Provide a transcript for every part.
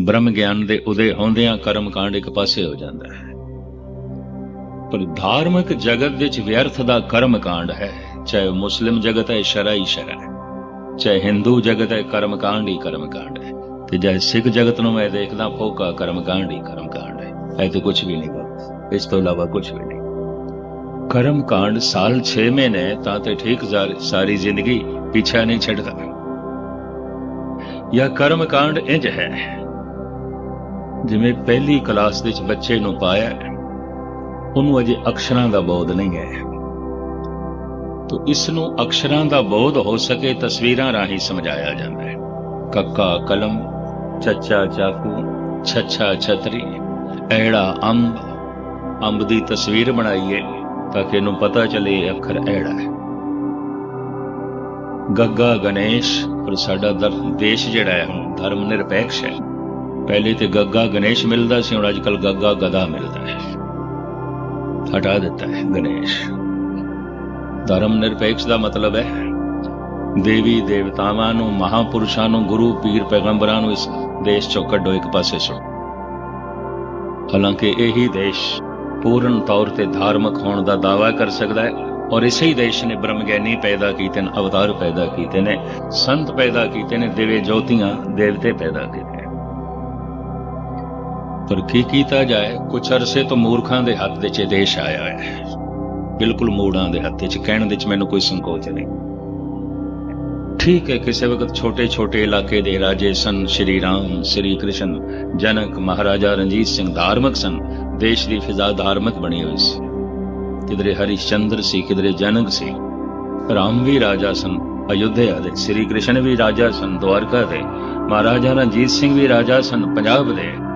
ਬ੍ਰਹਮ ਗਿਆਨ ਦੇ ਉਦੇ ਆਉਂਦਿਆਂ ਕਰਮ ਕਾਂਡ ਇੱਕ ਪਾਸੇ ਹੋ ਜਾਂਦਾ ਹੈ। ਪਰ ਧਾਰਮਿਕ ਜਗਤ ਵਿੱਚ ਵਿਅਰਥ ਦਾ ਕਰਮ ਕਾਂਡ ਹੈ। ਚਾਹੇ ਮੁਸਲਿਮ ਜਗਤ ਹੈ, ਸ਼ਰਈ ਸ਼ਰਾ ਹੈ। ਚਾਹੇ ਹਿੰਦੂ ਜਗਤ ਹੈ ਕਰਮ ਕਾਂਡ ਹੀ ਕਰਮ ਕਾਂਡ ਹੈ। ਤੇ ਚਾਹੇ ਸਿੱਖ ਜਗਤ ਨੂੰ ਮੈਂ ਦੇਖਦਾ, ਫੋਕਾ ਕਰਮ ਕਾਂਡ ਹੀ ਕਰਮ ਕਾਂਡ ਹੈ। ਐ ਤੇ ਕੁਝ ਵੀ ਨਹੀਂ ਗਾ ਇਸ ਤੋਂ ਇਲਾਵਾ ਕੁਝ ਵੀ ਨਹੀਂ। ਕਰਮ ਕਾਂਡ ਸਾਲ 6 ਮਹੀਨੇ ਤਾਂ ਤੇ ਠੀਕ ਸਾਰੀ ਜ਼ਿੰਦਗੀ ਪਿੱਛਾ ਨਹੀਂ ਛੱਡਦਾ। ਜਾਂ ਕਰਮ ਕਾਂਡ ਇੰਜ ਹੈ ਜਿਵੇਂ ਪਹਿਲੀ ਕਲਾਸ ਵਿੱਚ ਬੱਚੇ ਨੂੰ ਪਾਇਆ ਉਹਨੂੰ ਅਜੇ ਅਕਸ਼ਰਾਂ ਦਾ ਬੋਧ ਨਹੀਂ ਹੈ। ਤੋ ਇਸ ਨੂੰ ਅਕਸ਼ਰਾਂ ਦਾ ਬੋਧ ਹੋ ਸਕੇ ਤਸਵੀਰਾਂ ਰਾਹੀਂ ਸਮਝਾਇਆ ਜਾਂਦਾ ਹੈ। ਕੱਕਾ ਕਲਮ ਚੱਚਾ ਚਾਕੂ, ਛੱਛਾ ਛਤਰੀ, ਐੜਾ ਅੰਬ ਅੰਬ ਦੀ ਤਸਵੀਰ ਬਣਾਈਏ ਤਾਂ ਕਿ ਇਹਨੂੰ ਪਤਾ ਚੱਲੇ ਇਹ ਅੱਖਰ ਐੜਾ ਹੈ। ਗੱਗਾ ਗਣੇਸ਼, ਪਰ ਸਾਡਾ ਦੇਸ਼ ਜਿਹੜਾ ਹੈ, ਹੁਣ ਧਰਮ ਨਿਰਪੇਖ ਹੈ। ਪਹਿਲੇ ਤੇ ਗੱਗਾ ਗਣੇਸ਼ ਮਿਲਦਾ ਸੀ, ਹੁਣ ਅੱਜਕੱਲ ਗੱਗਾ ਗਦਾ ਮਿਲਦਾ ਹੈ। ਹਟਾ ਦਿੱਤਾ ਹੈ ਗਣੇਸ਼। ਧਰਮ ਨਿਰਪੇਖ ਦਾ ਮਤਲਬ ਹੈ, ਦੇਵੀ ਦੇਵਤਾਵਾਂ ਨੂੰ, ਮਹਾਪੁਰਸ਼ਾਂ ਨੂੰ, ਗੁਰੂ ਪੀਰ ਪੈਗੰਬਰਾਂ ਨੂੰ ਇਸ ਦੇਸ਼ ਚੋਂ ਕੱਢੋ, ਇੱਕ ਪਾਸੇ ਸੁਣ। ਹਾਲਾਂਕਿ ਇਹੀ ਦੇਸ਼ ਪੂਰਨ ਤੌਰ ਤੇ ਧਾਰਮਿਕ ਹੋਣ ਦਾ ਦਾਅਵਾ ਕਰ ਸਕਦਾ ਹੈ ਔਰ ਇਸੇ ਹੀ ਦੇਸ਼ ਨੇ ਬ੍ਰਹਮਗਿਆਨੀ ਪੈਦਾ ਕੀਤੇ ਨੇ, ਅਵਤਾਰ ਪੈਦਾ ਕੀਤੇ ਨੇ, ਸੰਤ ਪੈਦਾ ਕੀਤੇ ਨੇ ਦੇਵੇ ਜੋਤੀਆਂ, ਦੇਵਤੇ ਪੈਦਾ ਕੀਤੇ ਪਰ ਕੀ ਕੀਤਾ ਜਾਏ? ਕੁਛ ਅਰਸੇ ਤੋਂ ਮੂਰਖਾਂ ਦੇ ਹੱਥ ਵਿੱਚ ਇਹ ਦੇਸ਼ ਆਇਆ ਹੈ। ਬਿਲਕੁਲ ਮੂੜਾਂ ਦੇ ਹੱਥ ਚ ਕਹਿਣ ਦੇ ਵਿੱਚ ਮੈਨੂੰ ਕੋਈ ਸੰਕੋਚ ਨਹੀਂ। ਠੀਕ ਹੈ, ਕਿਸੇ ਵਕਤ ਛੋਟੇ ਛੋਟੇ ਇਲਾਕੇ ਦੇ ਰਾਜੇ ਸਨ, ਸ਼੍ਰੀ ਰਾਮ, ਸ਼੍ਰੀ ਕ੍ਰਿਸ਼ਨ, ਜਨਕ, ਮਹਾਰਾਜਾ ਰਣਜੀਤ ਸਿੰਘ ਧਾਰਮਿਕ ਸਨ। ਦੇਸ਼ ਦੀ ਫਿਜ਼ਾ ਧਾਰਮਿਕ ਬਣੀ ਹੋਈ ਸੀ। ਕਿਧਰੇ ਹਰੀਸ਼ਚੰਦਰ ਸੀ, ਕਿਧਰੇ ਜਨਕ ਸੀ। ਰਾਮ ਵੀ ਰਾਜਾ ਸਨ, ਅਯੁੱਧਿਆ ਦੇ, ਸ਼੍ਰੀ ਕ੍ਰਿਸ਼ਨ ਵੀ ਰਾਜਾ ਸਨ ਦੁਆਰਕਾ ਦੇ, ਮਹਾਰਾਜਾ ਰਣਜੀਤ ਸਿੰਘ ਵੀ ਰਾਜਾ ਸਨ, ਪੰਜਾਬ ਦੇ।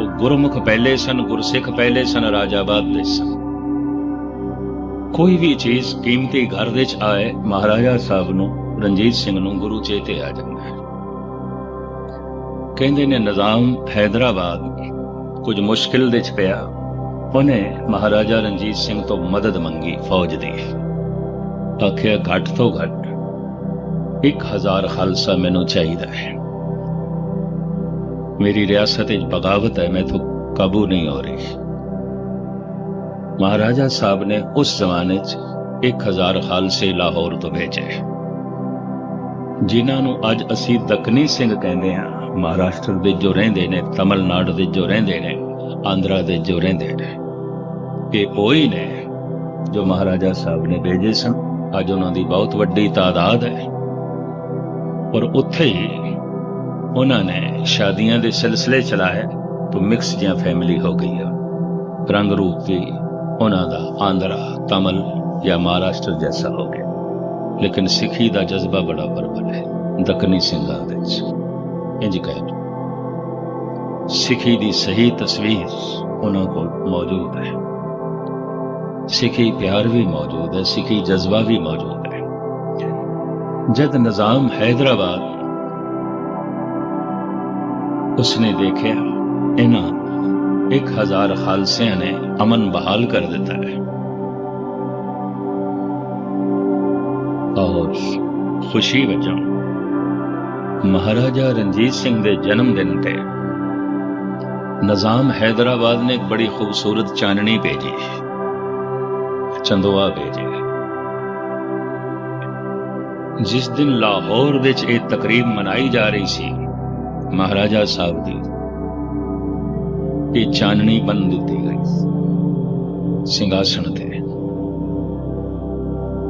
ਉਹ ਗੁਰਮੁਖ ਪਹਿਲੇ ਸਨ, ਗੁਰਸਿੱਖ ਪਹਿਲੇ ਸਨ, ਰਾਜਾ ਦੇ ਸਨ। ਕੋਈ ਵੀ ਚੀਜ਼ ਕੀਮਤੀ ਘਰ ਦੇ ਵਿੱਚ ਆਏ, ਮਹਾਰਾਜਾ ਸਾਹਿਬ ਨੂੰ, ਰਣਜੀਤ ਸਿੰਘ ਨੂੰ ਗੁਰੂ ਚੇਤੇ ਆ ਜਾਂਦਾ ਹੈ। ਕਹਿੰਦੇ ਨੇ, ਨਿਜ਼ਾਮ ਹైదరాబాద్ ਕੁਝ ਮੁਸ਼ਕਿਲ ਦੇ ਵਿੱਚ ਪਿਆ। ਉਹਨੇ ਮਹਾਰਾਜਾ ਰਣਜੀਤ ਸਿੰਘ ਤੋਂ ਮਦਦ ਮੰਗੀ, ਫੌਜ ਦੀ। ਆਖਿਆ, ਘੱਟ ਤੋਂ ਘੱਟ 1000 ਖਾਲਸਾ ਮੈਨੂੰ ਚਾਹੀਦਾ ਹੈ। ਮੇਰੀ ਰਿਆਸਤ ਵਿੱਚ ਬਗਾਵਤ ਹੈ ਮੈਂ ਤੋਂ ਕਾਬੂ ਨਹੀਂ ਹੋ ਰਹੀ ਮਹਾਰਾਜਾ ਸਾਹਿਬ ਨੇ ਉਸ ਜ਼ਮਾਨੇ 'ਚ 1000 ਖਾਲਸੇ ਲਾਹੌਰ ਤੋਂ ਭੇਜੇ ਜਿਨ੍ਹਾਂ ਨੂੰ ਅੱਜ ਅਸੀਂ ਦਕਨੀ ਸਿੰਘ ਕਹਿੰਦੇ ਹਾਂ ਮਹਾਰਾਸ਼ਟਰ ਦੇ ਜੋ ਰਹਿੰਦੇ ਨੇ ਤਮਿਲਨਾਡੂ ਦੇ ਜੋ ਰਹਿੰਦੇ ਨੇ ਆਂਧਰਾ ਦੇ ਜੋ ਰਹਿੰਦੇ ਨੇ ਇਹ ਉਹੀ ਨੇ ਜੋ ਮਹਾਰਾਜਾ ਸਾਹਿਬ ਨੇ ਭੇਜੇ ਸਨ ਅੱਜ ਉਹਨਾਂ ਦੀ ਬਹੁਤ ਵੱਡੀ ਤਾਦਾਦ ਹੈ ਪਰ ਉੱਥੇ ਹੀ ਉਹਨਾਂ ਨੇ ਸ਼ਾਦੀਆਂ ਦੇ ਸਿਲਸਿਲੇ ਚਲਾਏ ਤੋਂ ਮਿਕਸ ਜਾਂ ਫੈਮਿਲੀ ਹੋ ਗਈ ਆ। ਰੰਗ ਰੂਪ ਵੀ ਉਹਨਾਂ ਦਾ ਆਂਧਰਾ, ਤਮਲ ਜਾਂ ਮਹਾਰਾਸ਼ਟਰ ਜੈਸਾ ਹੋ ਗਿਆ। ਲੇਕਿਨ ਸਿੱਖੀ ਦਾ ਜਜ਼ਬਾ ਬੜਾ ਪ੍ਰਬਲ ਹੈ ਦੱਖਣੀ ਸਿੰਘਾਂ ਦੇ ਵਿੱਚ। ਇੰਜ ਕਹਿੰਦੇ ਸਿੱਖੀ ਦੀ ਸਹੀ ਤਸਵੀਰ ਉਹਨਾਂ ਕੋਲ ਮੌਜੂਦ ਹੈ। ਸਿੱਖੀ ਪਿਆਰ ਵੀ ਮੌਜੂਦ ਹੈ, ਸਿੱਖੀ ਜਜ਼ਬਾ ਵੀ ਮੌਜੂਦ ਹੈ। ਜਦ ਨਿਜ਼ਾਮ ਹైదరాబాద్ ਉਸਨੇ ਦੇਖਿਆ, ਇਹਨਾਂ 1000 ਖਾਲਸਿਆਂ ਨੇ ਅਮਨ ਬਹਾਲ ਕਰ ਦਿੱਤਾ है और ਖੁਸ਼ੀ ਵਜੋਂ ਮਹਾਰਾਜਾ ਰਣਜੀਤ ਸਿੰਘ ਦੇ ਜਨਮ ਦਿਨ ਤੇ ਨਿਜ਼ਾਮ ਹੈਦਰਾਬਾਦ ਨੇ ਇੱਕ ਬੜੀ ਖੂਬਸੂਰਤ ਚਾਨਣੀ ਭੇਜੀ, ਚੰਦੋਆ ਭੇਜੇ। ਜਿਸ ਦਿਨ ਲਾਹੌਰ ਵਿੱਚ ਇਹ ਤਕਰੀਬ ਮਨਾਈ ਜਾ ਰਹੀ ਸੀ ਮਹਾਰਾਜਾ ਸਾਹਿਬ ਦੀ ਇਹ ਚਾਨਣੀ ਬੰਨ ਦਿੱਤੀ ਗਈ। ਸਿੰਘਾਸਣ ਤੇ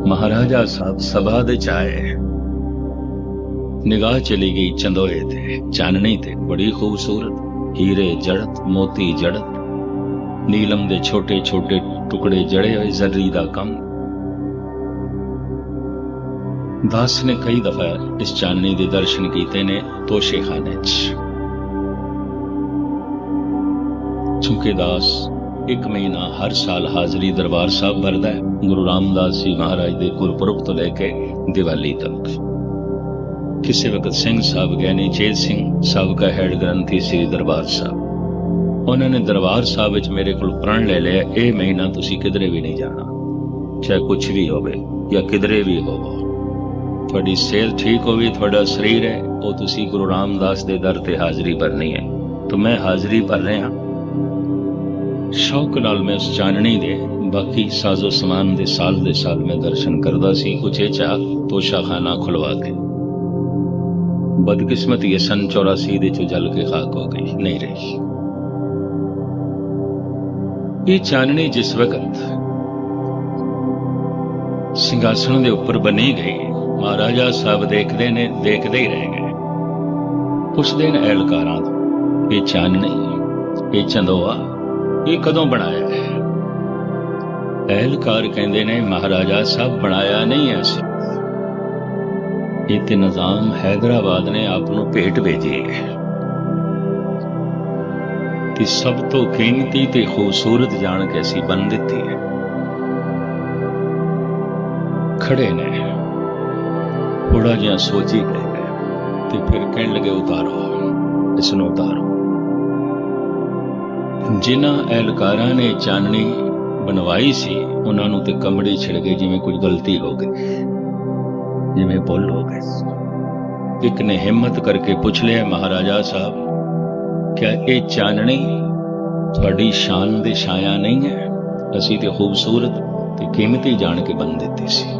ਮਹਾਰਾਜਾ ਸਾਹਿਬ ਸਭਾ ਦੇ ਚਾਏ ਨਿਗਾਹ ਚਲੀ ਗਈ ਚੰਦੋਏ ਤੇ, ਚਾਨਣੀ ਤੇ, ਬੜੀ ਖੂਬਸੂਰਤ। ਹੀਰੇ ਜੜਤ, ਮੋਤੀ ਜੜਤ। ਨੀਲਮ ਦੇ ਛੋਟੇ ਛੋਟੇ ਟੁਕੜੇ ਜੜੇ ਹੋਏ ਜ਼ਰਰੀ ਦਾ ਕੰਮ। ਦਾਸ ਨੇ ਕਈ ਦਫਾ ਇਸ ਚਾਨਣੀ ਦੇ ਦਰਸ਼ਨ ਕੀਤੇ ਨੇ ਤੋਸ਼ੇਖਾਨੇ 'ਚ। ਚੁੰਕੇ ਦਾਸ ਇੱਕ ਮਹੀਨਾ ਹਰ ਸਾਲ ਹਾਜ਼ਰੀ ਦਰਬਾਰ ਸਾਹਿਬ ਭਰਦਾ ਹੈ। ਗੁਰੂ ਰਾਮਦਾਸ ਜੀ ਮਹਾਰਾਜ ਦੇ ਗੁਰਪੁਰਬ ਤੋਂ ਲੈ ਕੇ ਦੀਵਾਲੀ ਤੱਕ। ਕਿਸੇ ਵਕਤ ਸਿੰਘ ਸਾਹਿਬ ਗਿਆਨੀ ਚੇਤ ਸਿੰਘ ਸਾਬਕਾ ਹੈਡ ਗ੍ਰੰਥੀ ਸ੍ਰੀ ਦਰਬਾਰ ਸਾਹਿਬ। ਉਹਨਾਂ ਨੇ ਦਰਬਾਰ ਸਾਹਿਬ ਵਿੱਚ ਮੇਰੇ ਕੋਲ ਪ੍ਰਣ ਲੈ ਲਿਆ, ਇਹ ਮਹੀਨਾ ਤੁਸੀਂ ਕਿਧਰੇ ਵੀ ਨਹੀਂ ਜਾਣਾ। ਚਾਹੇ ਕੁਝ ਵੀ ਹੋਵੇ ਜਾਂ ਕਿਧਰੇ ਵੀ ਹੋਵੋ ਤੁਹਾਡੀ ਸਿਹਤ ਠੀਕ ਹੋਵੇ, ਤੁਹਾਡਾ ਸਰੀਰ ਹੈ, ਉਹ ਤੁਸੀਂ ਗੁਰੂ ਰਾਮਦਾਸ ਦੇ ਦਰ ਤੇ ਹਾਜ਼ਰੀ ਭਰਨੀ ਹੈ। ਤਾਂ ਮੈਂ ਹਾਜ਼ਰੀ ਭਰ ਰਿਹਾ ਸ਼ੌਕ ਨਾਲ ਮੈਂ ਉਸ ਚਾਨਣੀ ਦੇ, ਬਾਕੀ ਸਾਜ਼ੋ ਸਮਾਨ ਦੇ ਸਾਲ ਦੇ ਸਾਲ ਮੈਂ ਦਰਸ਼ਨ ਕਰਦਾ ਸੀ, ਕੁਛ ਇਹ ਚਾਹ ਤੋਸ਼ਾਖਾਨਾ ਖੁਲਵਾ ਕੇ। ਬਦਕਿਸਮਤੀ ਇਹ ਸਨ 84 ਦੇ ਚ ਜਲ ਕੇ ਖਾਕ ਹੋ ਗਈ, ਨਹੀਂ ਰਹੀ। ਇਹ ਚਾਨਣੀ ਜਿਸ ਵਕਤ ਸਿੰਘਾਸਣ ਦੇ ਉੱਪਰ ਬਣੀ ਗਈ ਮਹਾਰਾਜਾ ਸਾਹਿਬ ਦੇਖਦੇ ਨੇ, ਦੇਖਦੇ ਹੀ ਰਹਿ ਗਏ। ਪੁੱਛਦੇ ਨੇ ਐਲਕਾਰਾਂ ਤੋਂ, ਇਹ ਚਾਨਣੀ ਇਹ ਚੰਦੋਆ, ਇਹ ਕਦੋਂ ਬਣਾਇਆ ਹੈ? ਐਲਕਾਰ ਕਹਿੰਦੇ ਨੇ, ਮਹਾਰਾਜਾ ਸਾਹਿਬ ਬਣਾਇਆ ਨਹੀਂ ਐ ਇਹ ਤੇ ਨਿਜ਼ਾਮ ਹੈਦਰਾਬਾਦ ਨੇ ਆਪ ਨੂੰ ਭੇਟ ਭੇਜੀ ਹੈ। ਕਿ ਸਭ ਤੋਂ ਕੀਮਤੀ ਤੇ ਖੂਬਸੂਰਤ ਜਾਣ ਕੇ ਅਸੀਂ ਬਣ ਦਿੱਤੀ ਹੈ। ਖੜੇ ਨੇ। ਥੋੜਾ ਜਿਹਾ ਸੋਚੀ ਗਏ। ਤੇ ਫਿਰ ਕਹਿਣ ਲੱਗੇ, ਉਤਾਰੋ ਇਸ ਨੂੰ ਉਤਾਰੋ। ਜਿਨ੍ਹਾਂ ਐਲਕਾਰਾਂ ਨੇ ਚਾਨਣੀ ਬਣਵਾਈ ਸੀ, ਉਹਨਾਂ ਨੂੰ ਤੇ ਕਮੜੀ ਛਿੜ ਗਏ, ਜਿਵੇਂ ਕੁਝ ਗਲਤੀ ਹੋ ਗਈ, ਜਿਵੇਂ ਭੁੱਲ ਹੋ ਗਈ ਇੱਕ ਨੇ ਹਿੰਮਤ ਕਰਕੇ ਪੁੱਛ ਲਿਆ, ਮਹਾਰਾਜਾ ਸਾਹਿਬ, ਕਿਆ ਇਹ ਚਾਨਣੀ ਤੁਹਾਡੀ ਸ਼ਾਨ ਦੇ ਛਾਇਆ ਨਹੀਂ ਹੈ? ਅਸੀਂ ਤੇ ਖੂਬਸੂਰਤ ਤੇ ਕੀਮਤੀ ਜਾਣ ਕੇ ਬਣ ਦਿੱਤੀ ਸੀ।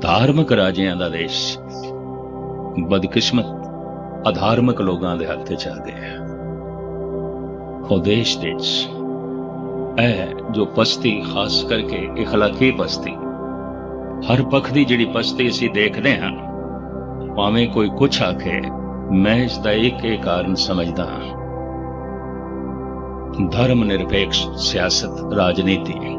ਧਾਰਮਿਕ ਰਾਜਿਆਂ ਦਾ ਦੇਸ਼ ਬਦਕਿਸਮਤ ਅਧਾਰਮਿਕ ਲੋਕਾਂ ਦੇ ਹੱਥ 'ਚ ਆ ਗਿਆ ਉਹ ਦੇਸ਼ ਦੇਸ਼ ਇਹ ਜੋ ਪਸਤੀ ਖਾਸ ਕਰਕੇ اخلاقی ਪਸਤੀ ਹਰ ਪੱਖ ਦੀ ਜਿਹੜੀ ਪਸਤੀ ਅਸੀਂ ਦੇਖਦੇ ਹਾਂ ਭਾਵੇਂ ਕੋਈ ਕੁਛ ਆਖੇ ਮੈਂ ਇਸ ਦਾ ਇੱਕ ਇੱਕ ਕਾਰਨ ਸਮਝਦਾ ਹਾਂ ਧਰਮ ਨਿਰਪੇਖ ਸਿਆਸਤ ਰਾਜਨੀਤੀ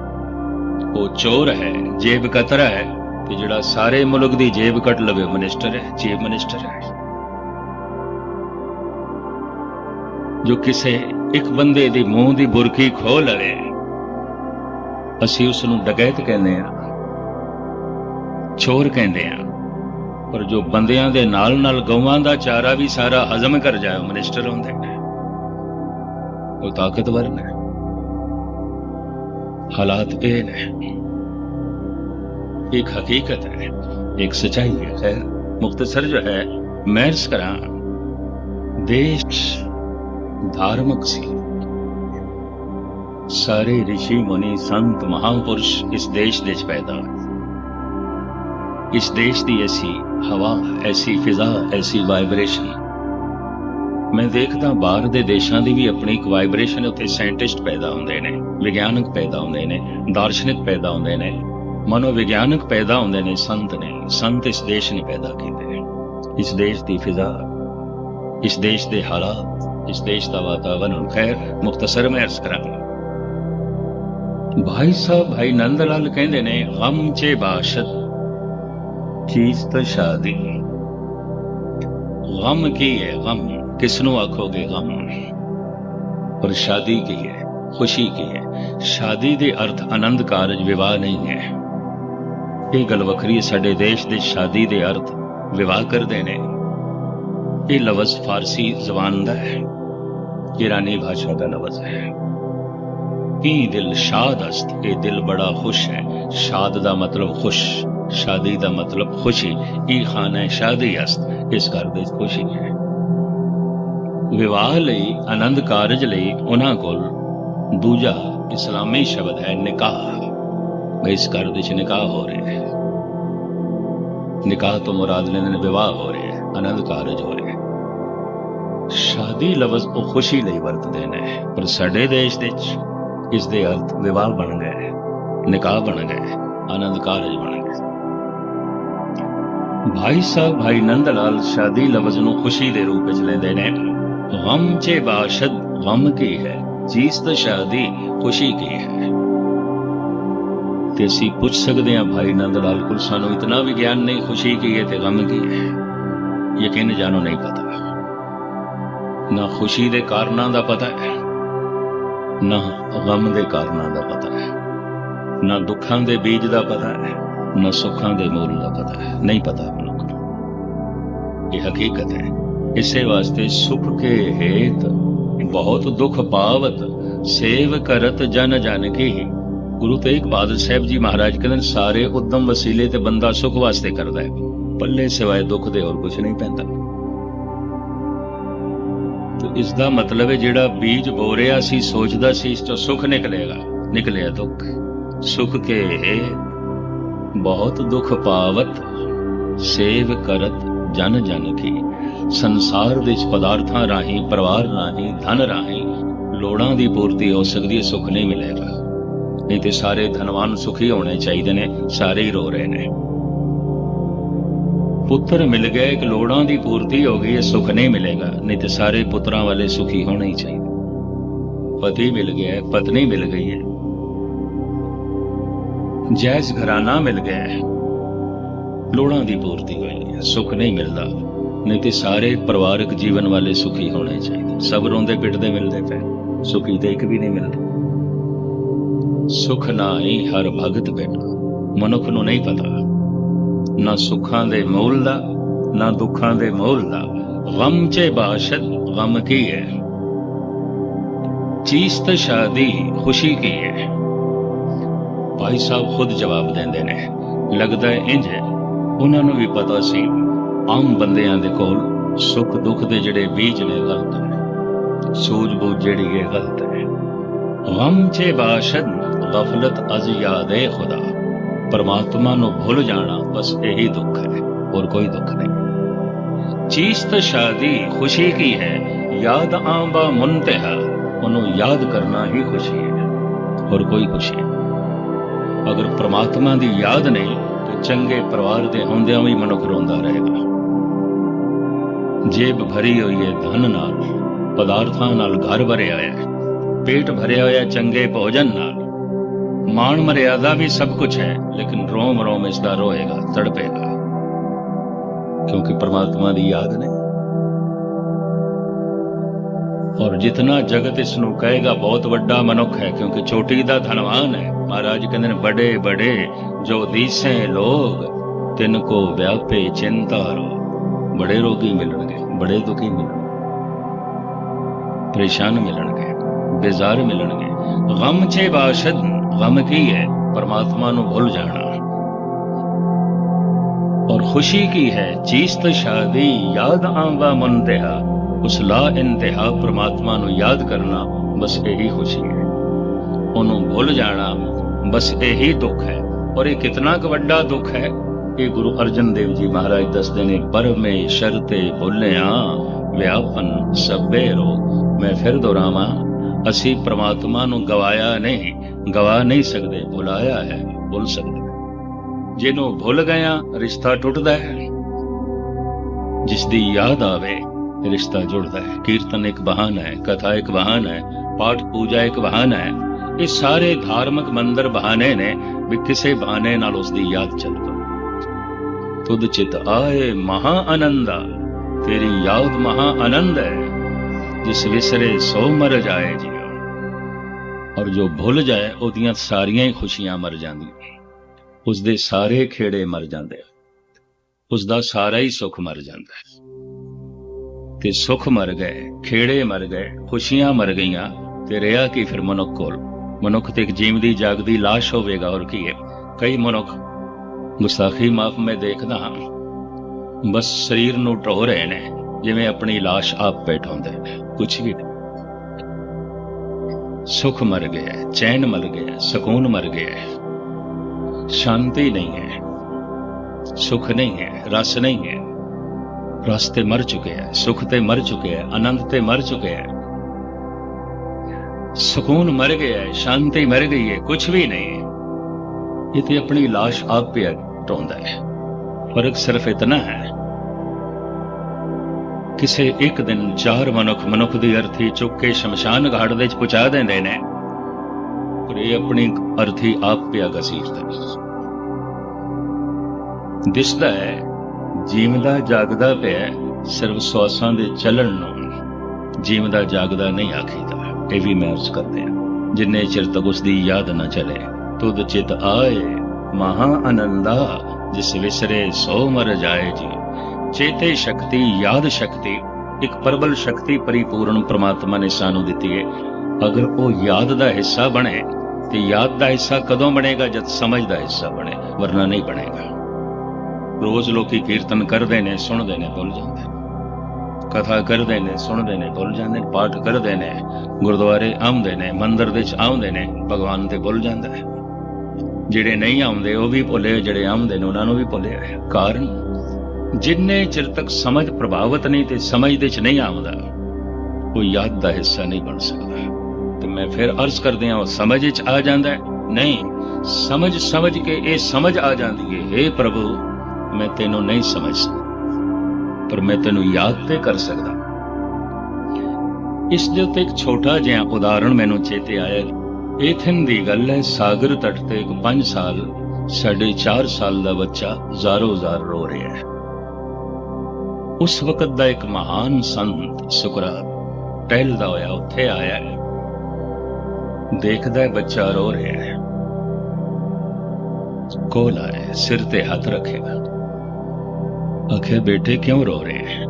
ਉਹ ਚੋਰ ਹੈ, ਜੇਬ ਕਤਰਾ ਹੈ ਤੇ ਜਿਹੜਾ ਸਾਰੇ ਮੁਲਕ ਦੀ ਜੇਬ ਕੱਟ ਲਵੇ ਮਿਨਿਸਟਰ ਹੈ, ਚੀਫ ਮਿਨਿਸਟਰ ਹੈ। ਜੋ ਕਿਸੇ ਇੱਕ ਬੰਦੇ ਦੀ ਮੂੰਹ ਦੀ ਬੁਰਕੀ ਖੋ ਲਵੇ, ਅਸੀਂ ਉਸ ਨੂੰ ਡਕੈਤ ਕਹਿੰਦੇ ਆ ਚੋਰ ਕਹਿੰਦੇ ਆ ਪਰ ਜੋ ਬੰਦਿਆਂ ਦੇ ਨਾਲ ਨਾਲ ਗਊਆਂ ਦਾ ਚਾਰਾ ਵੀ ਸਾਰਾ ਹਜ਼ਮ ਕਰ ਜਾਏ ਮਿਨਿਸਟਰ ਹੁੰਦੇ ਨੇ। ਉਹ ਤਾਕਤਵਰ ਨੇ। ਹਾਲਾਤ ਇਹ ਨੇ ਇੱਕ ਹਕੀਕਤ ਹੈ ਇੱਕ ਸਚਾਈ ਹੈ ਮੁਖਤਸਰ ਜੋ ਹੈ ਮੈਰਸ ਕਰਾਂ ਦੇਸ਼ ਧਾਰਮਿਕ ਸੀ ਸਾਰੇ ઋષਿ ਮੁਨੀ ਸੰਤ ਮਹਾਪੁਰਸ਼ ਇਸ ਦੇਸ਼ ਦੇ ਵਿੱਚ ਪੈਦਾ ਹੋਏ ਇਸ ਦੇਸ਼ ਦੀ ਐਸੀ ਹਵਾ ਐਸੀ ਫਿਜ਼ਾ ਐਸੀ ਵਾਈਬ੍ਰੇਸ਼ਨ ਮੈਂ ਦੇਖਦਾ ਬਾਹਰ ਦੇ ਦੇਸ਼ਾਂ ਦੀ ਵੀ ਆਪਣੀ ਇੱਕ ਵਾਈਬ੍ਰੇਸ਼ਨ ਉੱਥੇ ਸਾਇੰਟਿਸਟ ਪੈਦਾ ਹੁੰਦੇ ਨੇ, ਵਿਗਿਆਨਕ ਪੈਦਾ ਹੁੰਦੇ ਨੇ, ਦਾਰਸ਼ਨਿਕ ਪੈਦਾ ਹੁੰਦੇ ਨੇ, ਮਨੋਵਿਗਿਆਨਕ ਪੈਦਾ ਹੁੰਦੇ ਨੇ, ਸੰਤ ਨੇ, ਸੰਤ ਇਸ ਦੇਸ਼ ਨੇ ਪੈਦਾ ਕੀਤੇ ਇਸ ਦੇਸ਼ ਦੀ ਫਿਜ਼ਾ, ਇਸ ਦੇਸ਼ ਦੇ ਹਾਲਾਤ, ਇਸ ਦੇਸ਼ ਦਾ ਵਾਤਾਵਰਣ ਖੈਰ ਮੁਖਤਸਰ ਮੈਂ ਅਰਜ਼ ਕਰਾਂਗਾ। ਭਾਈ ਸਾਹਿਬ, ਭਾਈ ਨੰਦ ਲਾਲ ਕਹਿੰਦੇ ਨੇ ਗਮ ਚੇ ਬਾਸ਼ਤ ਚੀਜ਼ ਤਾਂ ਸ਼ਾਦੀ ਗਮ ਕੀ ਹੈ ਗਮ ਕਿਸ ਨੂੰ ਆਖੋਗੇ ਗਮ? ਪਰ ਸ਼ਾਦੀ ਕੀ ਹੈ? ਖੁਸ਼ੀ ਕੀ ਹੈ? ਸ਼ਾਦੀ ਦੇ ਅਰਥ ਆਨੰਦ ਕਾਰਜ, ਵਿਵਾਹ ਨਹੀਂ ਹੈ। ਇਹ ਗੱਲ ਵੱਖਰੀ ਹੈ। ਸਾਡੇ ਦੇਸ਼ ਦੇ ਸ਼ਾਦੀ ਦੇ ਅਰਥ ਵਿਵਾਹ ਕਰਦੇ ਨੇ। ਇਹ ਲਫ਼ਜ਼ ਫਾਰਸੀ ਜ਼ਬਾਨ ਦਾ ਹੈ। ਈਰਾਨੀ ਭਾਸ਼ਾ ਦਾ ਲਫ਼ਜ਼ ਹੈ। ਕੀ ਦਿਲ ਸ਼ਾਦ ਅਸਤ? ਇਹ ਦਿਲ ਬੜਾ ਖੁਸ਼ ਹੈ। ਸ਼ਾਦ ਦਾ ਮਤਲਬ ਖੁਸ਼, ਸ਼ਾਦੀ ਦਾ ਮਤਲਬ ਖੁਸ਼ੀ। ਇਹ ਖਾਨਾ ਸ਼ਾਦੀ ਅਸਤ। ਇਸ ਘਰ ਦੇ ਖੁਸ਼ੀ ਹੈ। ਵਿਵਾਹ ਲਈ, ਆਨੰਦ ਕਾਰਜ ਲਈ ਉਹਨਾਂ ਕੋਲ ਦੂਜਾ ਇਸਲਾਮੀ ਸ਼ਬਦ ਹੈ ਨਿਕਾਹ। ਇਸ ਘਰ ਵਿੱਚ ਨਿਕਾਹ ਹੋ ਰਿਹਾ ਹੈ। ਨਿਕਾਹ ਤੋਂ ਮੁਰਾਦ ਲੈਂਦੇ ਨੇ ਵਿਵਾਹ ਹੋ ਰਿਹਾ ਹੈ, ਆਨੰਦ ਕਾਰਜ ਹੋ ਰਿਹਾ ਹੈ। ਸ਼ਾਦੀ ਲਫ਼ਜ਼ ਉਹ ਖੁਸ਼ੀ ਲਈ ਵਰਤਦੇ ਨੇ, ਪਰ ਸਾਡੇ ਦੇਸ਼ ਦੇ ਵਿੱਚ ਇਸ ਦੇ ਅਰਥ ਵਿਵਾਹ ਬਣ ਗਏ ਨਿਕਾਹ ਬਣ ਗਏ ਆਨੰਦ ਕਾਰਜ ਬਣ ਗਏ ਭਾਈ ਸਾਹਿਬ, ਭਾਈ ਨੰਦ ਲਾਲ ਸ਼ਾਦੀ ਲਫ਼ਜ਼ ਨੂੰ ਖੁਸ਼ੀ ਦੇ ਰੂਪ ਵਿੱਚ ਲੈਂਦੇ ਨੇ। ਗਮ ਚੇ ਬਾਸ਼ਦ ਗਮ ਕੀ ਹੈ ਚੀਜ਼ ਤਾਂ ਸ਼ਾਦੀ ਖੁਸ਼ੀ ਕੀ ਹੈ ਤੇ ਅਸੀਂ ਪੁੱਛ ਸਕਦੇ ਹਾਂ ਭਾਈ ਨੰਦ ਲਾਲ ਕੋਲ ਸਾਨੂੰ ਇਤਨਾ ਵੀ ਗਿਆਨ ਨਹੀਂ ਖੁਸ਼ੀ ਕੀ ਹੈ ਤੇ ਗਮ ਕੀ ਹੈ ਯਕੀਨ ਜਾਣੋ ਨਹੀਂ ਪਤਾ ਨਾ ਖੁਸ਼ੀ ਦੇ ਕਾਰਨਾਂ ਦਾ ਪਤਾ ਹੈ ਨਾ ਗਮ ਦੇ ਕਾਰਨਾਂ ਦਾ ਪਤਾ ਹੈ ਨਾ ਦੁੱਖਾਂ ਦੇ ਬੀਜ ਦਾ ਪਤਾ ਹੈ ਨਾ ਸੁੱਖਾਂ ਦੇ ਮੂਲ ਦਾ ਪਤਾ ਹੈ ਨਹੀਂ ਪਤਾ ਮਨੁੱਖ ਨੂੰ ਇਹ ਹਕੀਕਤ ਹੈ ਇਸੇ ਵਾਸਤੇ ਸੁਖ ਕੇ ਹੇਤ, ਬਹੁਤ ਦੁੱਖ ਪਾਵਤ, ਸੇਵ ਕਰਤ ਜਨ ਜਨ ਕੀ ਗੁਰੂ ਤੇਗ ਬਹਾਦਰ ਸਾਹਿਬ ਜੀ ਮਹਾਰਾਜ ਕਹਿੰਦੇ ਸਾਰੇ ਉਦਮ ਵਸੀਲੇ ਤੇ ਬੰਦਾ ਸੁਖ ਵਾਸਤੇ ਕਰਦਾ ਹੈ। ਪੱਲੇ ਸਿਵਾਏ ਦੁੱਖ ਦੇ ਹੋਰ ਕੁਝ ਨਹੀਂ ਪੈਂਦਾ। ਤੇ ਇਸ ਦਾ ਮਤਲਬ ਹੈ, ਜਿਹੜਾ ਬੀਜ ਬੋ ਰਿਹਾ ਸੀ, ਸੋਚਦਾ ਸੀ, ਇਸ ਤੋਂ ਸੁਖ ਨਿਕਲੇਗਾ। ਨਿਕਲਿਆ ਦੁੱਖ। ਸੁਖ ਕੇ ਬਹੁਤ ਦੁੱਖ ਪਾਵਤ, ਸੇਵ ਕਰਤ ਜਨ ਜਨ ਕੀ। ਸੰਸਾਰ ਦੇ ਵਿੱਚ ਪਦਾਰਥਾਂ ਰਾਹੀਂ, ਪਰਿਵਾਰ ਰਾਹੀਂ, ਧਨ ਰਾਹੀਂ ਲੋੜਾਂ ਦੀ ਪੂਰਤੀ ਹੋ ਸਕਦੀ ਹੈ, ਸੁੱਖ ਨਹੀਂ ਮਿਲੇਗਾ। ਨਹੀਂ ਤੇ ਸਾਰੇ ਧਨਵਾਨ ਸੁਖੀ ਹੋਣੇ ਚਾਹੀਦੇ ਨੇ, ਸਾਰੇ ਹੀ ਰੋ ਰਹੇ ਨੇ। ਪੁੱਤਰ ਮਿਲ ਗਏ ਇੱਕ ਲੋੜਾਂ ਦੀ ਪੂਰਤੀ ਹੋ ਗਈ ਹੈ, ਸੁੱਖ ਨਹੀਂ ਮਿਲੇਗਾ। ਨਹੀਂ ਤੇ ਸਾਰੇ ਪੁੱਤਰਾਂ ਵਾਲੇ ਸੁਖੀ ਹੋਣੇ ਹੀ ਚਾਹੀਦੇ। ਪਤੀ ਮਿਲ ਗਿਆ ਪਤਨੀ ਮਿਲ ਗਈ ਹੈ। ਜੈਸ ਘਰਾਨਾ ਮਿਲ ਗਿਆ ਲੋੜਾਂ ਦੀ ਪੂਰਤੀ ਹੋਈ। ਹੈ ਸੁੱਖ ਨਹੀਂ ਮਿਲਦਾ। ਨਹੀਂ ਤੇ ਸਾਰੇ ਪਰਿਵਾਰਕ ਜੀਵਨ ਵਾਲੇ ਸੁਖੀ ਹੋਣੇ ਚਾਹੀਦੇ। ਸਭ ਰੋਂਦੇ ਪਿੱਟਦੇ ਮਿਲਦੇ ਪਏ। ਸੁਖੀ ਤੇ ਇੱਕ ਵੀ ਨਹੀਂ ਮਿਲਦਾ। ਸੁਖ ਨਾਹੀ ਹਰ ਭਗਤ ਬੈਠਾ ਮਨੁੱਖ ਨੂੰ ਨਹੀਂ ਪਤਾ। ਨਾ ਸੁੱਖਾਂ ਦੇ ਮੋਲ ਦਾ, ਨਾ ਦੁੱਖਾਂ ਦੇ ਮੋਲ ਦਾ। ਗਮ ਚ ਬਾਸ਼ਦ ਗਮ ਕੀ ਹੈ ਚੀਜ਼ ਤਾਂ ਸ਼ਾਦੀ ਖੁਸ਼ੀ ਕੀ ਹੈ ਭਾਈ ਸਾਹਿਬ ਖੁਦ ਜਵਾਬ ਦਿੰਦੇ ਨੇ। ਲੱਗਦਾ ਹੈ ਇੰਜ ਹੈ। ਉਹਨਾਂ ਨੂੰ ਵੀ ਪਤਾ ਸੀ, ਆਮ ਬੰਦਿਆਂ ਦੇ ਕੋਲ ਸੁੱਖ ਦੁੱਖ ਦੇ ਜਿਹੜੇ ਬੀਜ ਨੇ ਗਲਤ ਨੇ ਸੂਝ-ਬੂਝ ਜਿਹੜੀ ਹੈ ਗਲਤ ਹੈ ਗਮ ਚੇ ਬਾਸ਼ਦ ਗਫਲਤ ਅਜ਼ ਯਾਦੇ ਖੁਦਾ, ਪਰਮਾਤਮਾ ਨੂੰ ਭੁੱਲ ਜਾਣਾ ਬਸ ਇਹੀ ਦੁੱਖ ਹੈ, ਹੋਰ ਕੋਈ ਦੁੱਖ ਨਹੀਂ। ਚੀਜ਼ ਤਾਂ ਸ਼ਾਦੀ ਖੁਸ਼ੀ ਕੀ ਹੈ, ਯਾਦ ਆਂਬਾ ਮੁੰਤਹਾ ਉਹਨੂੰ ਯਾਦ ਕਰਨਾ ਹੀ ਖੁਸ਼ੀ ਹੈ, ਹੋਰ ਕੋਈ ਖੁਸ਼ੀ ਅਗਰ ਪ੍ਰਮਾਤਮਾ ਦੀ ਯਾਦ ਨਹੀਂ ਚੰਗੇ ਪਰਿਵਾਰ ਦੇ ਹੁੰਦਿਆਂ ਵੀ ਮਨੁੱਖ ਰੋਂਦਾ ਰਹੇਗਾ। ਜੇਬ ਭਰੀ ਹੋਈ ਹੈ ਧਨ ਨਾਲ, ਪਦਾਰਥਾਂ ਨਾਲ ਘਰ ਭਰਿਆ ਹੈ। ਪੇਟ ਭਰਿਆ ਹੋਇਆ ਚੰਗੇ ਭੋਜਨ ਨਾਲ। ਮਾਣ ਮਰਿਆਦਾ ਵੀ ਸਭ ਕੁਝ ਹੈ, ਲੇਕਿਨ ਰੋਮ ਰੋਮ ਇਸ ਦਾ ਰੋਏਗਾ, ਤੜਪੇਗਾ। ਕਿਉਂਕਿ ਪਰਮਾਤਮਾ ਦੀ ਯਾਦ ਨਹੀਂ ਔਰ ਜਿਤਨਾ ਜਗਤ ਇਸ ਨੂੰ ਕਹੇਗਾ, ਬਹੁਤ ਵੱਡਾ ਮਨੁੱਖ ਹੈ, ਕਿਉਂਕਿ ਛੋਟੀ ਦਾ ਧਨਵਾਨ ਹੈ। ਮਹਾਰਾਜ ਕਹਿੰਦੇ ਨੇ ਬੜੇ ਬੜੇ ਜੋ ਦੀਸੇ ਲੋਗ, ਤਿੰਨ ਕੋ ਵਿਆਪੇ ਚਿੰਤਾ ਬੜੇ ਰੋਗੀ ਮਿਲਣਗੇ, ਬੜੇ ਦੁਖੀ ਮਿਲਣਗੇ, ਪਰੇਸ਼ਾਨ ਮਿਲਣਗੇ, ਬੇਜ਼ਾਰ ਮਿਲਣਗੇ। ਗਮ ਛੇ ਬਾਸ਼ਦ, ਗਮ ਕੀ ਹੈ? ਪਰਮਾਤਮਾ ਨੂੰ ਭੁੱਲ ਜਾਣਾ। ਔਰ ਖੁਸ਼ੀ ਕੀ ਹੈ? ਚੀਸਤ ਸ਼ਾਦੀ, ਯਾਦ ਆਂਵਾ ਮਨ ਦੇਹਾ। ਉਸ ਲਾ ਇੰਤਹਾ ਪ੍ਰਮਾਤਮਾ ਨੂੰ ਯਾਦ ਕਰਨਾ ਬਸ ਇਹੀ ਖੁਸ਼ੀ ਹੈ। ਉਹਨੂੰ ਭੁੱਲ ਜਾਣਾ ਬਸ ਇਹੀ ਦੁੱਖ ਹੈ। ਔਰ ਇਹ ਕਿਤਨਾ ਕੁ ਵੱਡਾ ਦੁੱਖ ਹੈ ਇਹ ਗੁਰੂ ਅਰਜਨ ਦੇਵ ਜੀ ਮਹਾਰਾਜ ਦੱਸਦੇ ਨੇ, ਪਰਮੇ ਸ਼ਰਤੇ ਭੁੱਲਿਆ ਵਿਆਪਨ ਸਭੇ ਰੋ ਮੈਂ ਫਿਰ ਦੁਹਰਾਵਾਂ, ਅਸੀਂ ਪ੍ਰਮਾਤਮਾ ਨੂੰ ਗਵਾਇਆ ਨਹੀਂ, ਗਵਾ ਨਹੀਂ ਸਕਦੇ ਭੁਲਾਇਆ ਹੈ, ਭੁੱਲ ਸਕਦੇ ਜਿਹਨੂੰ ਭੁੱਲ ਗਿਆ ਰਿਸ਼ਤਾ ਟੁੱਟਦਾ ਹੈ। ਜਿਸ ਦੀ ਯਾਦ ਆਵੇ ਰਿਸ਼ਤਾ ਜੁੜਦਾ ਹੈ। ਕੀਰਤਨ ਇੱਕ ਬਹਾਨਾ ਹੈ, ਕਥਾ ਇੱਕ ਬਹਾਨਾ ਹੈ, ਪਾਠ ਪੂਜਾ ਇੱਕ ਬਹਾਨਾ ਹੈ। ਇਹ ਸਾਰੇ ਧਾਰਮਿਕ ਮੰਦਰ ਬਹਾਨੇ ਨੇ ਵੀ ਕਿਸੇ ਬਹਾਨੇ ਨਾਲ ਉਸ ਦੀ ਯਾਦ ਚੱਲ ਪਵੇ। ਤੁਧ ਚਿਤ ਆਏ ਮਹਾ ਆਨੰਦਾ ਤੇਰੀ ਯਾਦ ਮਹਾ ਆਨੰਦ ਹੈ। ਜਿਸ ਵਿਸਰੇ ਸੋ ਮਰ ਜਾਏ ਜੀ ਔਰ ਜੋ ਭੁੱਲ ਜਾਏ, ਉਹਦੀਆਂ ਸਾਰੀਆਂ ਹੀ ਖੁਸ਼ੀਆਂ ਮਰ ਜਾਂਦੀਆਂ ਉਸ ਦੇ ਸਾਰੇ ਖੇੜੇ ਮਰ ਜਾਂਦੇ ਉਸ ਦਾ ਸਾਰਾ ਹੀ ਸੁੱਖ ਮਰ ਜਾਂਦਾ ਹੈ। ਕਿ ਸੁੱਖ ਮਰ ਗਏ, ਖੇੜੇ ਮਰ ਗਏ, ਖੁਸ਼ੀਆਂ ਮਰ ਗਈਆਂ, ਤੇ ਰਿਹਾ ਕੀ ਫਿਰ ਮਨੁੱਖ ਕੋਲ? ਮਨੁੱਖ ਤੇ ਇੱਕ ਜੀਵਦੀ ਜਾਗਦੀ ਲਾਸ਼ ਹੋਵੇਗਾ, ਔਰ ਕੀ ਹੈ ਕਈ ਮਨੁੱਖ ਗੁਸਾਖੀ ਮਾਫ ਮੈਂ ਦੇਖਦਾ ਹਾਂ। ਬਸ ਸਰੀਰ ਨੂੰ ਢੋ ਰਹੇ ਨੇ, ਜਿਵੇਂ ਆਪਣੀ ਲਾਸ਼ ਆਪ ਬੈਠਾਉਂਦੇ ਨੇ ਕੁਝ ਵੀ ਨਹੀਂ। ਸੁਖ ਮਰ ਗਿਆ, ਚੈਨ ਮਰ ਗਿਆ, ਸਕੂਨ ਮਰ ਗਿਆ। ਸ਼ਾਂਤੀ ਨਹੀਂ ਹੈ। ਸੁਖ ਨਹੀਂ ਹੈ, ਰਸ ਨਹੀਂ ਹੈ। ਰਸ ਤੇ ਮਰ ਚੁੱਕੇ ਹੈ, ਸੁਖ ਤੇ ਮਰ ਚੁੱਕੇ ਹੈ, ਆਨੰਦ ਤੇ ਮਰ ਚੁੱਕੇ ਹੈ। ਸਕੂਨ ਮਰ ਗਿਆ ਹੈ, ਸ਼ਾਂਤੀ ਮਰ ਗਈ ਹੈ ਕੁਝ ਵੀ ਨਹੀਂ ਹੈ। ਇਹ ਤੇ ਆਪਣੀ ਲਾਸ਼ ਆਪ ਪਿਆ ਟੋਂਦਾ ਹੈ। ਫ਼ਰਕ ਸਿਰਫ ਇਤਨਾ ਹੈ, ਕਿਸੇ ਇੱਕ ਦਿਨ ਚਾਰ ਮਨੁੱਖ ਮਨੁੱਖ ਦੀ ਅਰਥੀ ਚੁੱਕ ਕੇ ਸ਼ਮਸ਼ਾਨ ਘਾਟ ਦੇ ਵਿੱਚ ਪਹੁੰਚਾ ਦਿੰਦੇ ਨੇ, ਪਰ ਇਹ ਆਪਣੀ ਅਰਥੀ ਆਪ ਪਿਆ ਗਸੀਰਦਾ ਦਿਸਦਾ ਹੈ ਜੀਵਦਾ ਜਾਗਦਾ ਪਿਆ ਸਿਰਫ ਸਵਾਸਾਂ ਦੇ ਚੱਲਣ ਨੂੰ ਜੀਵਦਾ ਜਾਗਦਾ ਨਹੀਂ ਆਖੀਦਾ। ਇਹ ਵੀ ਮੈਂ ਅਰਜ਼ ਕਰਦੇ ਹਾਂ, ਜਿੰਨੇ ਚਿਰ ਤੱਕ ਉਸ ਦੀ ਯਾਦ ਨਾ ਚਲੇ, ਤੁਧ ਚਿਤ ਆਏ, ਮਹਾ ਆਨੰਦਾ ਜਿਸ ਵਿਸਰੇ ਸੋ ਮਰ ਜਾਏ ਜੀ। ਚੇਤੇ ਸ਼ਕਤੀ, ਯਾਦ ਸ਼ਕਤੀ, ਇੱਕ ਪਰਬਲ ਸ਼ਕਤੀ ਪਰਿਪੂਰਨ ਪ੍ਰਮਾਤਮਾ ਨੇ ਸਾਨੂੰ ਦਿੱਤੀ ਹੈ। ਅਗਰ ਉਹ ਯਾਦ ਦਾ ਹਿੱਸਾ ਬਣੇ, ਤੇ ਯਾਦ ਦਾ ਹਿੱਸਾ ਕਦੋਂ ਬਣੇਗਾ ਜਦ ਸਮਝ ਦਾ ਹਿੱਸਾ ਬਣੇ, ਵਰਨਾ ਨਹੀਂ ਬਣੇਗਾ। ਰੋਜ਼ ਲੋਕੀ ਕੀਰਤਨ ਕਰਦੇ ਨੇ, ਸੁਣਦੇ ਨੇ, ਭੁੱਲ ਜਾਂਦੇ ਨੇ। ਕਥਾ ਕਰਦੇ ਨੇ, ਸੁਣਦੇ ਨੇ, ਭੁੱਲ ਜਾਂਦੇ ਨੇ, ਪਾਠ ਕਰਦੇ ਨੇ, ਗੁਰਦੁਆਰੇ ਆਉਂਦੇ ਨੇ, ਮੰਦਰ ਦੇ ਵਿੱਚ ਆਉਂਦੇ ਨੇ, ਭਗਵਾਨ ਤੇ ਭੁੱਲ ਜਾਂਦਾ ਹੈ ਜਿਹੜੇ ਨਹੀਂ ਆਉਂਦੇ, ਉਹ ਵੀ ਭੁੱਲੇ, ਜਿਹੜੇ ਆਉਂਦੇ ਨੇ, ਉਹਨਾਂ ਨੂੰ ਵੀ ਭੁੱਲਿਆ ਕਾਰਨ? ਜਿੰਨੇ ਚਿਰ ਤੱਕ ਸਮਝ ਪ੍ਰਭਾਵਿਤ ਨਹੀਂ ਤੇ ਸਮਝ ਦੇ ਚ ਨਹੀਂ ਆਉਂਦਾ, ਉਹ ਯਾਦ ਦਾ ਹਿੱਸਾ ਨਹੀਂ ਬਣ ਸਕਦਾ। ਤੇ ਮੈਂ ਫਿਰ ਅਰਜ਼ ਕਰਦੇ ਹਾਂ, ਉਹ ਸਮਝ ਵਿੱਚ ਆ ਜਾਂਦਾ ਨਹੀਂ ਸਮਝ ਸਮਝ ਕੇ ਇਹ ਸਮਝ ਆ ਜਾਂਦੀ ਹੈ हे ਪ੍ਰਭੂ ਮੈਂ ਤੈਨੂੰ ਨਹੀਂ ਸਮਝ ਸਕਦਾ ਪਰ ਮੈਂ ਤੈਨੂੰ ਯਾਦ ਤੇ ਕਰ ਸਕਦਾ। ਇਸ ਦੇ ਉੱਤੇ ਇੱਕ ਛੋਟਾ ਜਿਹਾ ਉਦਾਹਰਣ ਮੈਨੂੰ ਚੇਤੇ ਆਇਆ। ਏਥਨ ਦੀ ਗੱਲ ਹੈ, ਸਾਗਰ ਤੱਟ ਤੇ ਇੱਕ 5 ਸਾਲ, ਸਾਢੇ 4 ਸਾਲ ਦਾ ਬੱਚਾ ਜ਼ਾਰੋ ਜ਼ਾਰ ਰੋ ਰਿਹਾ ਹੈ। ਉਸ ਵਕਤ ਦਾ ਇੱਕ ਮਹਾਨ ਸੰਤ ਸੁਕਰਾਤ ਟਹਿਲਦਾ ਹੋਇਆ ਉੱਥੇ ਆਇਆ ਹੈ। ਦੇਖਦਾ ਹੈ ਬੱਚਾ ਰੋ ਰਿਹਾ ਹੈ। ਕੋਲ ਆਇਆ ਸਿਰ ਤੇ ਹੱਥ ਰੱਖੇਗਾ। ਆਖੇ, ਬੇਟੇ, ਕਿਉਂ ਰੋ ਰਹੇ ਹੈ?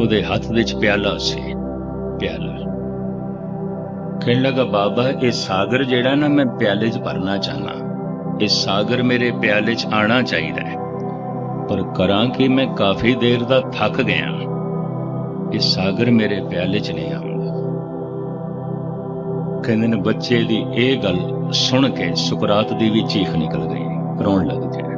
ਉਹਦੇ ਹੱਥ ਵਿੱਚ ਪਿਆਲਾ ਸੀ, ਪਿਆਲਾ। ਕਹਿਣ ਲੱਗਾ, ਬਾਬਾ, ਇਹ ਸਾਗਰ ਜਿਹੜਾ ਨਾ, ਮੈਂ ਪਿਆਲੇ 'ਚ ਭਰਨਾ ਚਾਹਨਾ ਇਹ ਸਾਗਰ ਮੇਰੇ ਪਿਆਲੇ 'ਚ ਆਣਾ ਚਾਹੀਦਾ ਹੈ। ਪਰ ਕਰਾਂ ਕਿ ਮੈਂ ਕਾਫੀ ਦੇਰ ਦਾ ਥੱਕ ਗਿਆ ਇਹ ਸਾਗਰ ਮੇਰੇ ਪਿਆਲੇ 'ਚ ਨਹੀਂ ਆਉਂਦਾ। ਕਹਿੰਦੇ ਨੇ, ਬੱਚੇ ਦੀ ਇਹ ਗੱਲ ਸੁਣ ਕੇ ਸੁਕਰਾਤ ਦੀ ਵੀ ਚੀਖ ਨਿਕਲ ਗਈ, ਰੋਣ ਲੱਗ ਗਿਆ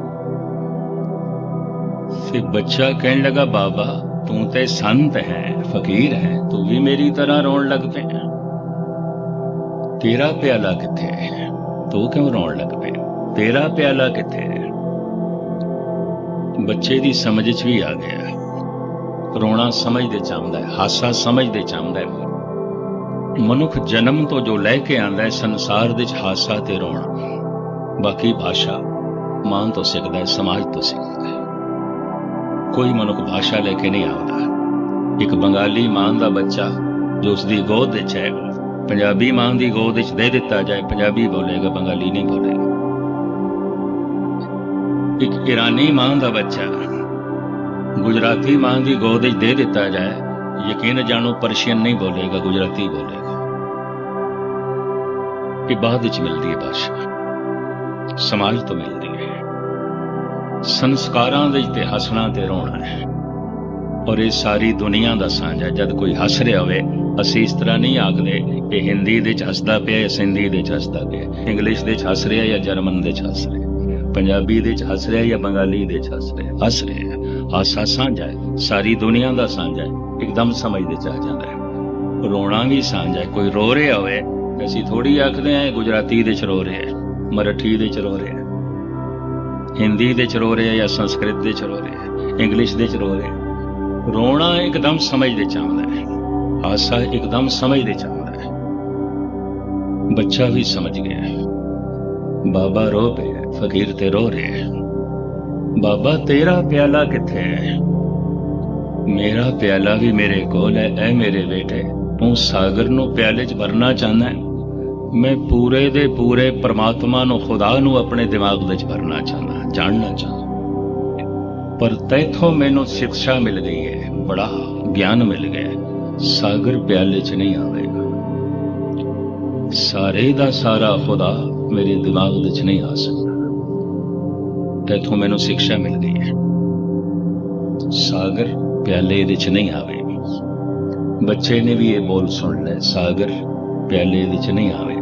ਫਿਰ ਬੱਚਾ ਕਹਿਣ ਲੱਗਾ, ਬਾਬਾ, ਤੂੰ ਤੇ ਸੰਤ ਹੈ, ਫਕੀਰ ਹੈ, ਤੂੰ ਵੀ ਮੇਰੀ ਤਰ੍ਹਾਂ ਰੋਣ ਲੱਗ ਪਿਆ। ਤੇਰਾ ਪਿਆਲਾ ਕਿੱਥੇ ਹੈ? ਤੂੰ ਕਿਉਂ ਰੋਣ ਲੱਗ ਪਿਆ? ਤੇਰਾ ਪਿਆਲਾ ਕਿੱਥੇ ਹੈ? ਬੱਚੇ ਦੀ ਸਮਝ 'ਚ ਵੀ ਆ ਗਿਆ। ਰੋਣਾ ਸਮਝਦੇ ਚਾਹੁੰਦਾ ਹੈ, ਹਾਸਾ ਸਮਝਦੇ ਚਾਹੁੰਦਾ ਹੈ। ਮਨੁੱਖ ਜਨਮ ਤੋਂ ਜੋ ਲੈ ਕੇ ਆਂਦਾ ਹੈ, ਸੰਸਾਰ ਦੇ ਵਿੱਚ ਹਾਸਾ ਤੇ ਰੋਣਾ। ਬਾਕੀ ਭਾਸ਼ਾ ਮਾਂ ਤੋਂ ਸਿੱਖਦਾ ਹੈ, ਸਮਾਜ ਤੋਂ ਸਿੱਖਦਾ ਹੈ। ਕੋਈ ਮਨੁੱਖ ਭਾਸ਼ਾ ਲੈ ਕੇ ਨਹੀਂ ਆਉਂਦਾ। ਇੱਕ ਬੰਗਾਲੀ ਮਾਂ ਦਾ ਬੱਚਾ ਜੋ ਉਸ ਦੀ ਗੋਦ ਵਿੱਚ ਹੈ, ਪੰਜਾਬੀ ਮਾਂ ਦੀ ਗੋਦ ਵਿੱਚ ਦੇ ਦਿੱਤਾ ਜਾਏ, ਪੰਜਾਬੀ ਬੋਲੇਗਾ, ਬੰਗਾਲੀ ਨਹੀਂ ਬੋਲੇਗਾ। ਇੱਕ ਇਰਾਨੀ ਮਾਂ ਦਾ ਬੱਚਾ ਗੁਜਰਾਤੀ ਮਾਂ ਦੀ ਗੋਦ ਵਿੱਚ ਦੇ ਦਿੱਤਾ ਜਾਏ, ਯਕੀਨ ਜਾਣੋ ਪਰਸ਼ੀਅਨ ਨਹੀਂ ਬੋਲੇਗਾ, ਗੁਜਰਾਤੀ ਬੋਲੇਗਾ। ਇਹ ਬਾਅਦ ਵਿੱਚ ਮਿਲਦੀ ਹੈ ਭਾਸ਼ਾ। ਸਮਾਜ ਤੋਂ ਮਿਲਦੀ ਸੰਸਕਾਰਾਂ ਦੇ ਤੇ ਹੱਸਣਾ ਤੇ ਰੋਣਾ ਹੈ। ਔਰ ਇਹ ਸਾਰੀ ਦੁਨੀਆ ਦਾ ਸਾਂਝਾ ਜਦ ਕੋਈ ਹੱਸ ਰਿਹਾ ਹੋਵੇ, ਅਸੀਂ ਇਸ ਤਰ੍ਹਾਂ ਨਹੀਂ ਆਖਦੇ ਕਿ ਹਿੰਦੀ ਦੇ ਚ ਹੱਸਦਾ ਪਿਆ ਜਾਂ ਸਿੰਧੀ ਦੇ ਚ ਹੱਸਦਾ ਪਿਆ। ਇੰਗਲਿਸ਼ ਦੇ ਚ ਹੱਸ ਰਿਹਾ ਜਾਂ ਜਰਮਨ ਦੇ ਚ ਹੱਸ ਰਿਹਾ। ਪੰਜਾਬੀ ਦੇ ਚ ਹੱਸ ਰਿਹਾ ਜਾਂ ਬੰਗਾਲੀ ਦੇ ਚ ਹੱਸ ਰਿਹਾ। ਹੱਸ ਰਿਹਾ ਹਾਸਾ ਸਾਂਝਾ ਹੈ। ਸਾਰੀ ਦੁਨੀਆ ਦਾ ਸਾਂਝਾ ਹੈ। ਇੱਕਦਮ ਸਮਝ ਦੇ ਚ ਆ ਜਾਂਦਾ ਹੈ। ਰੋਣਾ ਵੀ ਸਾਂਝਾ ਹੈ। ਕੋਈ ਰੋ ਰਿਹਾ ਹੋਵੇ, ਅਸੀਂ ਥੋੜੀ ਆਖਦੇ ਆ ਗੁਜਰਾਤੀ ਦੇ ਚ ਰੋ ਰਿਹਾ ਮਰਾਠੀ ਦੇ ਚ ਰੋ ਰਿਹਾ ਹਿੰਦੀ ਦੇ ਚ ਰੋ ਰਿਹਾ ਜਾਂ ਸੰਸਕ੍ਰਿਤ ਦੇ ਚ ਰੋ ਰਿਹਾ ਇੰਗਲਿਸ਼ ਦੇ ਚ ਰੋ ਰਿਹਾ ਰੋਣਾ ਇੱਕਦਮ ਸਮਝ ਦੇ ਚ ਆਉਂਦਾ ਹੈ, ਹਾਸਾ ਇੱਕਦਮ ਸਮਝ ਦੇ ਚ ਆਉਂਦਾ ਹੈ। ਬੱਚਾ ਵੀ ਸਮਝ ਗਿਆ ਹੈ। ਬਾਬਾ ਰੋ ਪਿਆ ਫਕੀਰ ਤੇ ਰੋ ਰਿਹਾ ਹੈ। ਬਾਬਾ, ਤੇਰਾ ਪਿਆਲਾ ਕਿੱਥੇ ਹੈ? ਮੇਰਾ ਪਿਆਲਾ ਵੀ ਮੇਰੇ ਕੋਲ ਹੈ, ਐ ਮੇਰੇ ਬੇਟੇ, ਤੂੰ ਸਾਗਰ ਨੂੰ ਪਿਆਲੇ 'ਚ ਭਰਨਾ ਚਾਹੁੰਦਾ ਹੈ? ਮੈਂ ਪੂਰੇ ਦੇ ਪੂਰੇ ਪਰਮਾਤਮਾ ਨੂੰ, ਖੁਦਾ ਨੂੰ ਆਪਣੇ ਦਿਮਾਗ ਵਿੱਚ ਭਰਨਾ ਚਾਹੁੰਦਾ ਜਾਣਨਾ ਚਾਹੁੰਦਾ ਪਰ ਤੈਥੋਂ ਮੈਨੂੰ ਸਿੱਖਿਆ ਮਿਲ ਗਈ ਹੈ, ਬੜਾ ਗਿਆਨ ਮਿਲ ਗਿਆ ਸਾਗਰ ਪਿਆਲੇ 'ਚ ਨਹੀਂ ਆਵੇਗਾ। ਸਾਰੇ ਦਾ ਸਾਰਾ ਖੁਦਾ ਮੇਰੇ ਦਿਮਾਗ ਵਿੱਚ ਨਹੀਂ ਆ ਸਕਦਾ। ਤੈਥੋਂ ਮੈਨੂੰ ਸਿੱਖਿਆ ਮਿਲ ਗਈ ਹੈ। ਸਾਗਰ ਪਿਆਲੇ ਦੇ ਚ ਨਹੀਂ ਆਵੇ ਬੱਚੇ ਨੇ ਵੀ ਇਹ ਬੋਲ ਸੁਣ ਲਿਆ, ਸਾਗਰ ਪਿਆਲੇ ਦੇ ਚ ਨਹੀਂ ਆਵੇ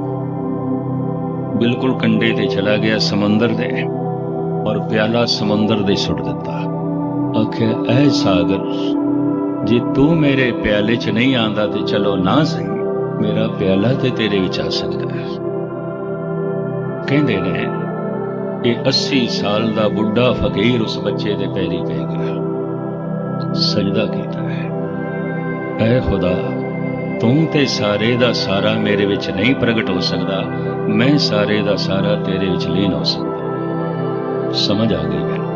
ਬਿਲਕੁਲ ਕੰਡੇ ਤੇ ਚਲਾ ਗਿਆ, ਸਮੁੰਦਰ ਦੇ। ਔਰ ਪਿਆਲਾ ਸਮੁੰਦਰ ਦੇ ਸੁੱਟ ਦਿੱਤਾ। ਆਖਿਆ, ਐ ਸਾਗਰ, ਜੇ ਤੂੰ ਮੇਰੇ ਪਿਆਲੇ ਚ ਨਹੀਂ ਆਂਦਾ ਤੇ ਚਲੋ ਨਾ ਸਹੀ, ਮੇਰਾ ਪਿਆਲਾ ਤੇ ਤੇਰੇ ਵਿੱਚ ਆ ਸਕਦਾ ਹੈ। ਕਹਿੰਦੇ ਨੇ ਇਹ 80 ਸਾਲ ਦਾ ਬੁੱਢਾ ਫਕੀਰ ਉਸ ਬੱਚੇ ਦੇ ਪੈਰੀ ਪੈ ਗਿਆ। ਸਜਦਾ ਕੀਤਾ ਹੈ। ਐ ਖੁਦਾ, ਤੂੰ ਤੇ ਸਾਰੇ ਦਾ ਸਾਰਾ ਮੇਰੇ ਵਿੱਚ ਨਹੀਂ ਪ੍ਰਗਟ ਹੋ ਸਕਦਾ, ਮੈਂ ਸਾਰੇ ਦਾ ਸਾਰਾ ਤੇਰੇ ਵਿੱਚ ਲੀਨ ਹੋ ਸਕਦਾ। ਸਮਝ ਆ ਗਈ ਮੈਨੂੰ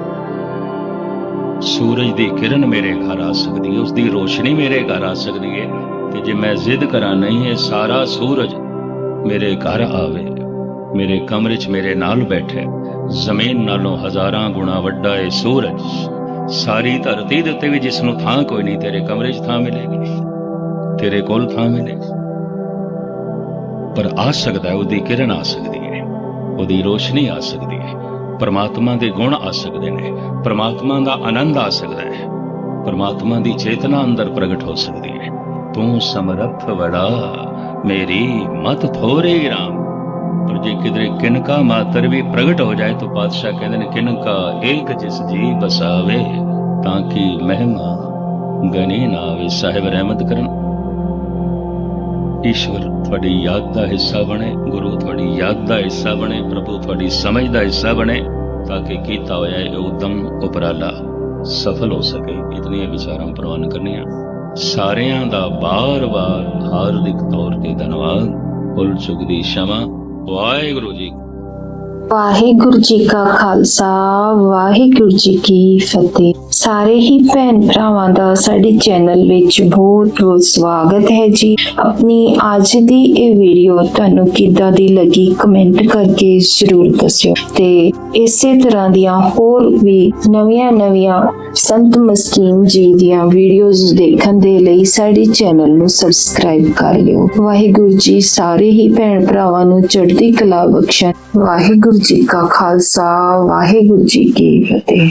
ਸੂਰਜ ਦੀ ਕਿਰਨ ਮੇਰੇ ਘਰ ਆ ਸਕਦੀ ਹੈ ਉਸ ਦੀ ਰੋਸ਼ਨੀ ਮੇਰੇ ਘਰ ਆ ਸਕਦੀ ਹੈ ਤੇ ਜੇ ਮੈਂ ਜ਼ਿੱਦ ਕਰਾਂ, ਨਹੀਂ ਇਹ ਸਾਰਾ ਸੂਰਜ ਮੇਰੇ ਘਰ ਆਵੇ, ਮੇਰੇ ਕਮਰੇ 'ਚ ਮੇਰੇ ਨਾਲ ਬੈਠੇ, ਜ਼ਮੀਨ ਨਾਲੋਂ ਹਜ਼ਾਰਾਂ ਗੁਣਾ ਵੱਡਾ ਇਹ ਸੂਰਜ, ਸਾਰੀ ਧਰਤੀ ਦੇ ਉੱਤੇ ਵੀ ਜਿਸ ਨੂੰ ਥਾਂ ਕੋਈ ਨਹੀਂ, ਤੇਰੇ ਕਮਰੇ 'ਚ ਥਾਂ ਮਿਲੇਗੀ, ਤੇਰੇ ਕੋਲ ਥਾਂ ਮਿਲੇਗੀ। ਪਰ ਆ ਸਕਦਾ ਹੈ, ਉਹਦੀ ਕਿਰਨ ਆ ਸਕਦੀ ਹੈ, ਉਹਦੀ ਰੋਸ਼ਨੀ ਆ ਸਕਦੀ ਹੈ ਪਰਮਾਤਮਾ ਦੇ ਗੁਣ ਆ ਸਕਦੇ ਨੇ, ਪਰਮਾਤਮਾ ਦਾ ਆਨੰਦ ਆ ਸਕਦਾ ਹੈ, ਪਰਮਾਤਮਾ ਦੀ ਚੇਤਨਾ ਅੰਦਰ ਪ੍ਰਗਟ ਹੋ ਸਕਦੀ ਹੈ। ਤੂੰ ਸਮਰੱਥ ਵੜਾ, ਮੇਰੀ ਮਤ ਥੋਰੇ ਰਾਮ। ਪਰ ਜੇ ਕਿਧਰੇ ਕਿਨਕਾ ਮਾਤਰ ਵੀ ਪ੍ਰਗਟ ਹੋ ਜਾਏ ਤਾਂ ਪਾਤਸ਼ਾਹ ਕਹਿੰਦੇ ਨੇ, ਕਿਨਕਾ ਏਕ ਜਿਸ ਜੀ ਬਸਾਵੇ, ਤਾਂ ਕਿ ਮਹਿਮਾ ਗਨੇ ਨਾ ਆਵੇ ਸਾਹਿਬ ਰਹਿਮਤ ਕਰਨ। ਈਸ਼ਵਰ, ਤੁਹਾਡੀ ਯਾਦ ਦਾ ਹਿੱਸਾ ਬਣੇ, ਗੁਰੂ ਤੁਹਾਡੀ ਯਾਦ ਦਾ ਹਿੱਸਾ ਬਣੇ, ਪ੍ਰਭੂ ਤੁਹਾਡੀ ਸਮਝ ਦਾ ਹਿੱਸਾ ਬਣੇ, ਤਾਂ ਕਿ ਕੀਤਾ ਹੋਇਆ ਇਹ ਉਦਮ ਉਪਰਾਲਾ ਸਫਲ ਹੋ ਸਕੇ। ਇਤਨੀਆਂ ਵਿਚਾਰਾਂ ਪ੍ਰਵਾਨ ਕਰਨੀਆਂ। ਸਾਰਿਆਂ ਦਾ ਬਾਰ-ਬਾਰ ਹਾਰਦਿਕ ਤੌਰ ਤੇ ਧੰਨਵਾਦ। ਭੁੱਲ ਚੁੱਕ ਦੀ ਸ਼ਮਾ। ਵਾਹਿਗੁਰੂ ਜੀ ਵਾਹਿਗੁਰੂ ਜੀ ਕਾ ਖਾਲਸਾ, ਵਾਹਿਗੁਰੂ ਜੀ ਕੀ ਫਤਿਹ। ਸਾਰੇ ਹੀ ਭੈਣ ਭਰਾਵਾਂ ਦਾ ਸਾਡੇ ਚੈਨਲ ਵਿੱਚ ਬਹੁਤ ਬਹੁਤ ਸਵਾਗਤ ਹੈ ਜੀ। ਆਪਣੀ ਅੱਜ ਦੀ ਇਹ ਵੀਡੀਓ ਤੁਹਾਨੂੰ ਕਿੱਦਾਂ ਦੀ ਲੱਗੀ ਕਮੈਂਟ ਕਰਕੇ ਜ਼ਰੂਰ ਦੱਸਿਓ। ਤੇ ਇਸੇ ਤਰ੍ਹਾਂ ਦੀਆਂ ਹੋਰ ਵੀ ਨਵੀਆਂ ਨਵੀਆਂ ਸੰਤ ਮਸਕੀਨ ਜੀ ਦੀਆਂ ਵੀਡੀਓਜ਼ ਦੇਖਣ ਦੇ ਲਈ ਸਾਡੇ ਚੈਨਲ ਨੂੰ ਸਬਸਕ੍ਰਾਈਬ ਕਰ ਲਿਓ। ਵਾਹਿਗੁਰੂ ਜੀ ਸਾਰੇ ਹੀ ਭੈਣ ਭਰਾਵਾਂ ਨੂੰ ਚੜ੍ਹਦੀ ਕਲਾ ਬਖਸ਼ਣ। ਵਾਹਿਗੁਰੂ ਜੀ ਕਾ ਖਾਲਸਾ, ਵਾਹਿਗੁਰੂ ਜੀ ਕੀ ਫਤਿਹ।